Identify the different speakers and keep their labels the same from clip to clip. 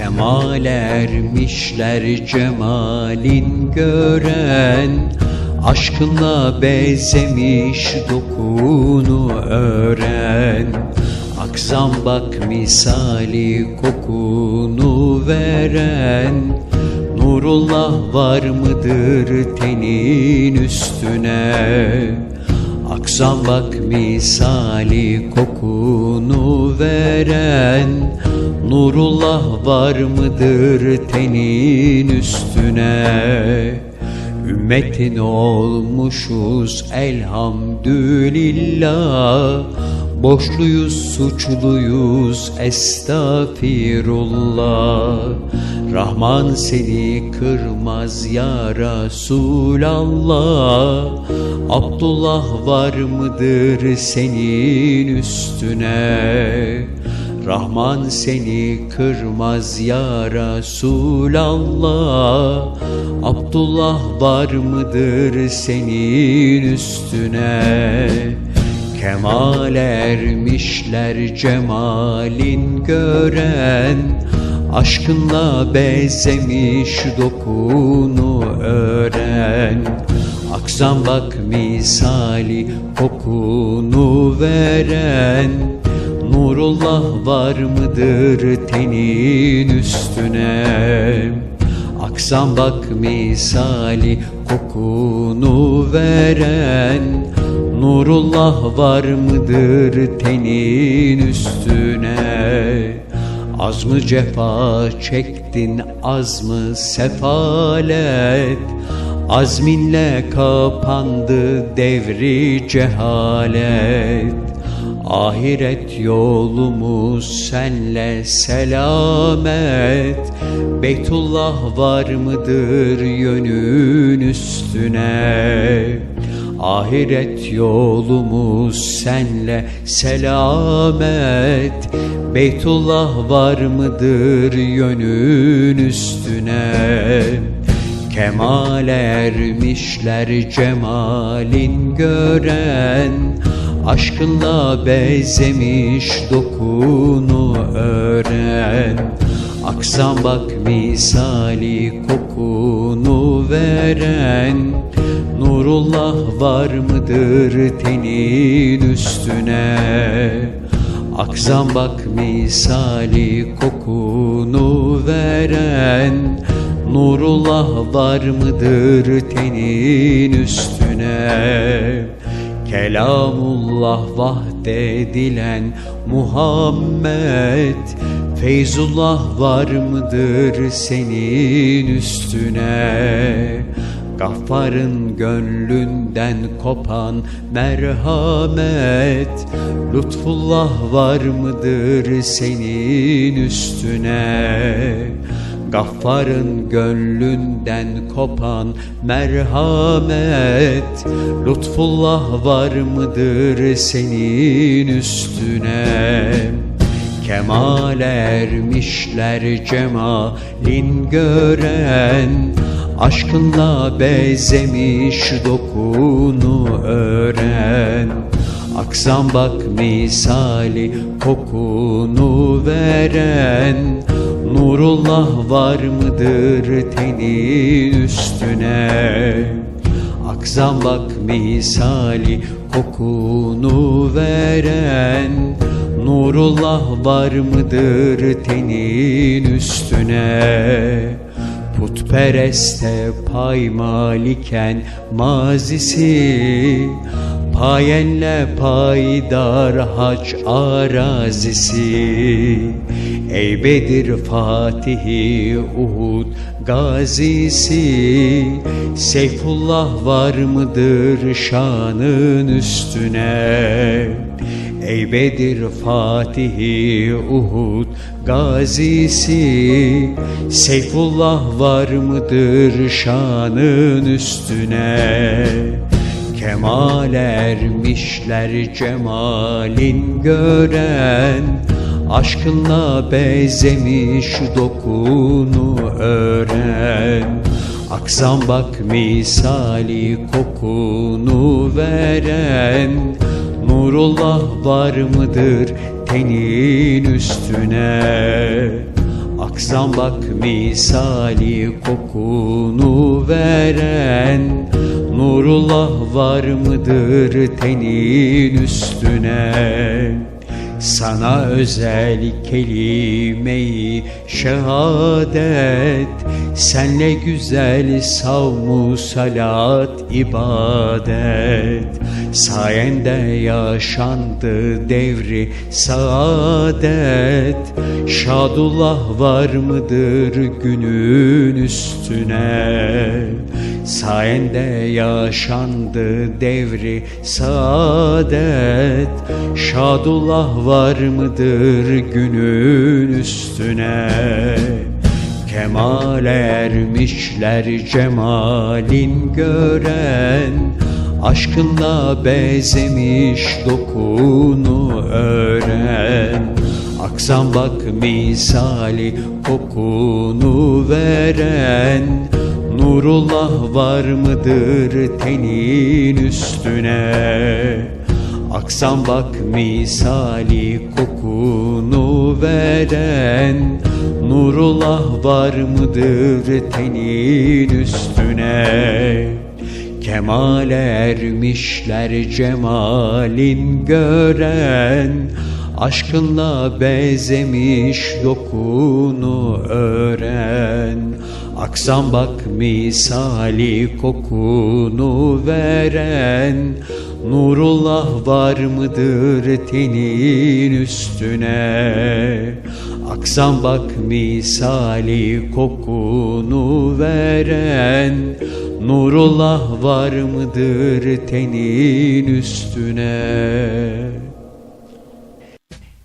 Speaker 1: Kemal ermişler cemalin gören Aşkınla bezemiş dokunu öğren. Akzam bak misali kokunu veren Nurullah var mıdır tenin üstüne Aksan bak misali kokunu veren Nurullah var mıdır tenin üstüne? Ümmetin olmuşuz elhamdülillah. Borçluyuz, suçluyuz, estağfirullah Rahman seni kırmaz ya Resulallah. Abdullah var mıdır senin üstüne? Rahman seni kırmaz ya Resulallah. Abdullah var mıdır senin üstüne? Kemal ermişler cemalin gören Aşkınla bezemiş dokunu öğren. Aksan bak misali kokunu veren. Nurullah var mıdır tenin üstüne? Aksan bak misali kokunu veren. Nurullah var mıdır tenin üstüne Az mı cefa çektin az mı sefalet? Azminle kapandı devri cehalet. Ahiret yolumuz senle selamet. Beytullah var mıdır yönün üstüne Ahiret yolumuz senle selamet. Beytullah var mıdır yönün üstüne? Kemal ermişler cemalin gören. Aşkınla bezemiş dokunu öğren. Aksan bak misali kokunu veren Nurullah var mıdır tenin üstüne? Aksan bak misali kokunu veren Nurullah var mıdır tenin üstüne? Kelamullah vahdedilen Muhammed Feyzullah var mıdır senin üstüne Gaffarın gönlünden kopan merhamet Lütfullah var mıdır senin üstüne? Gaffarın gönlünden kopan merhamet Lütfullah var mıdır senin üstüne? Kemal ermişler cemalin gören Aşkınla bezemiş dokunu öğren. Aksan bak misali kokunu veren. Nurullah var mıdır tenin üstüne? Aksan bak misali kokunu veren. Nurullah var mıdır tenin üstüne Putpereste paymaliken mazisi Payenle paydar hac arazisi. Ey Bedir Fatihi Uhud gazisi Seyfullah var mıdır şanın üstüne Ey Bedir Fatihi Uhud gazisi. Seyfullah var mıdır şanın üstüne? Kemal ermişler cemalin gören. Aşkınla bezemiş dokunu öğren. Aksan bak misali kokunu veren Nurullah var mıdır tenin üstüne? Aksan bak misali kokunu veren Nurullah var mıdır tenin üstüne Sana özel kelimeyi şehadet Senle güzel savmu salat ibadet. Sayende yaşandı devri saadet. Şadullah var mıdır günün üstüne Sayende yaşandı devri saadet. Şadullah var mıdır günün üstüne? Kemal ermişler cemalin gören. Aşkınla bezemiş dokunu öğren. Aksan bak misali kokunu veren Nurullah var mıdır tenin üstüne? Aksan bak misali kokunu veren Nurullah var mıdır tenin üstüne? Kemal ermişler cemalin gören Aşkınla bezemiş dokunu öğren Aksan bak misali kokunu veren Nurullah var mıdır tenin üstüne? Aksan bak misali kokunu veren Nurullah var mıdır tenin üstüne?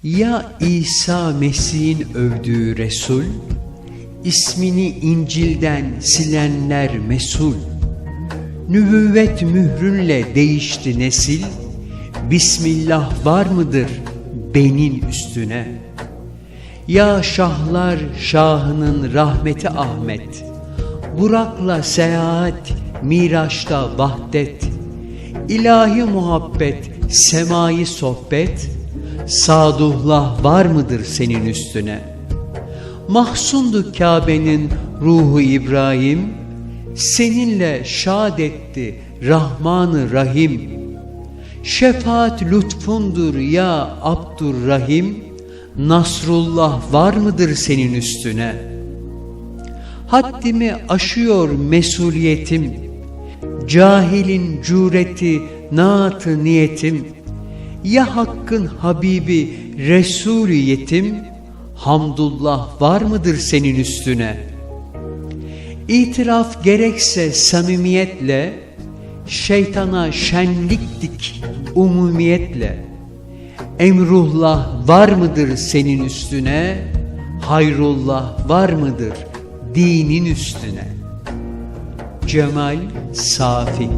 Speaker 1: Ya İsa Mesih'in övdüğü Resul ismini İncil'den silenler mesul. Nübüvvet mührünle değişti nesil. Bismillah var mıdır benin üstüne? Ya şahlar şahının rahmeti Ahmet. Burak'la seyahat Miraç'ta vahdet. İlahi muhabbet Semayı sohbet. Sadullah var mıdır senin üstüne Mahsundu Kabe'nin ruhu İbrahim Seninle şad etti Rahmanı Rahim. Şefaat lütfundur ya Abdurrahim Nasrullah var mıdır senin üstüne? Haddimi aşıyor mesuliyetim Cahilin cüreti naatı niyetim. Ya Hakk'ın Habibi Resulü yetim Hamdullah var mıdır senin üstüne? İtiraf gerekse samimiyetle Şeytana şenliktik umumiyetle. Emrullah var mıdır senin üstüne? Hayrullah var mıdır dinin üstüne? Cemal Safi